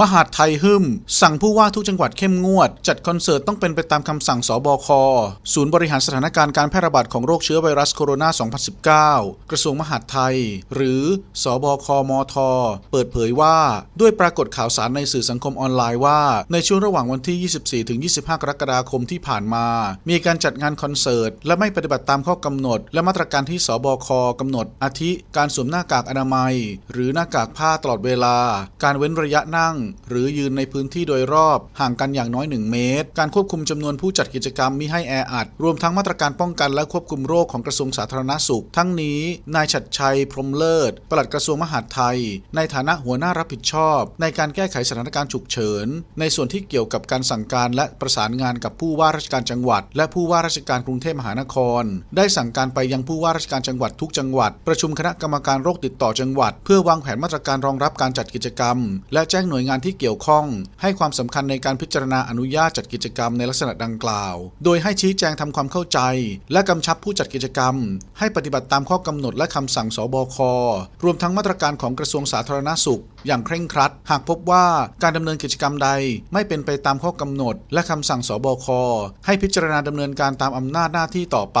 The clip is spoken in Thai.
มหาดไทยหึมสั่งผู้ว่าทุกจังหวัดเข้มงวด จัดคอนเสิร์ตต้องเป็นไปตามคำสั่งสบค ศูนย์บริหารสถานการณ์การแพร่ระบาดของโรคเชื้อไวรัสโคโรนา 2019 กระทรวงมหาดไทย หรือสบคมท เปิดเผยว่า ด้วยปรากฏข่าวสารในสื่อสังคมออนไลน์ว่า ในช่วงระหว่างวันที่ 24 ถึง 25 กรกฎาคมที่ผ่านมา มีการจัดงานคอนเสิร์ต และไม่ปฏิบัติตามข้อกำหนด และมาตรการที่สบคกำหนด อาทิ การสวมหน้ากากอนามัย หรือหน้ากากผ้าตลอดเวลา การเว้นระยะนั่งหรือยืนในพื้นที่โดยรอบห่างกันอย่างน้อย 1 เมตร การควบคุมจำนวนผู้จัดกิจกรรมมิให้แออัด รวมทั้งมาตรการป้องกันและควบคุมโรคของกระทรวงสาธารณสุข ทั้งนี้ นายชัดชัย พรมเลิศ ปลัดกระทรวงมหาดไทย ในฐานะหัวหน้ารับผิดชอบ ในการแก้ไขสถานการณ์ฉุกเฉิน ในส่วนที่เกี่ยวกับการสั่งการและประสานงานกับผู้ว่าราชการจังหวัด และผู้ว่าราชการกรุงเทพมหานคร ได้สั่งการไปยังผู้ว่าราชการจังหวัดทุกจังหวัด ประชุมคณะกรรมการโรคติดต่อจังหวัด เพื่อวางแผนมาตรการรองรับการจัดกิจกรรม และแจ้งหน่วยงานที่เกี่ยวข้อง ให้ความสำคัญในการพิจารณาอนุญาตจัดกิจกรรมในลักษณะดังกล่าว โดยให้ชี้แจงทำความเข้าใจ และกำชับผู้จัดกิจกรรม ให้ปฏิบัติตามข้อกำหนดและคำสั่งสบค รวมทั้งมาตรการของกระทรวงสาธารณสุข อย่างเคร่งครัด หากพบว่าการดำเนินกิจกรรมใด ไม่เป็นไปตามข้อกำหนด และคำสั่งสบค ให้พิจารณาดำเนินการตามอำนาจหน้าที่ต่อไป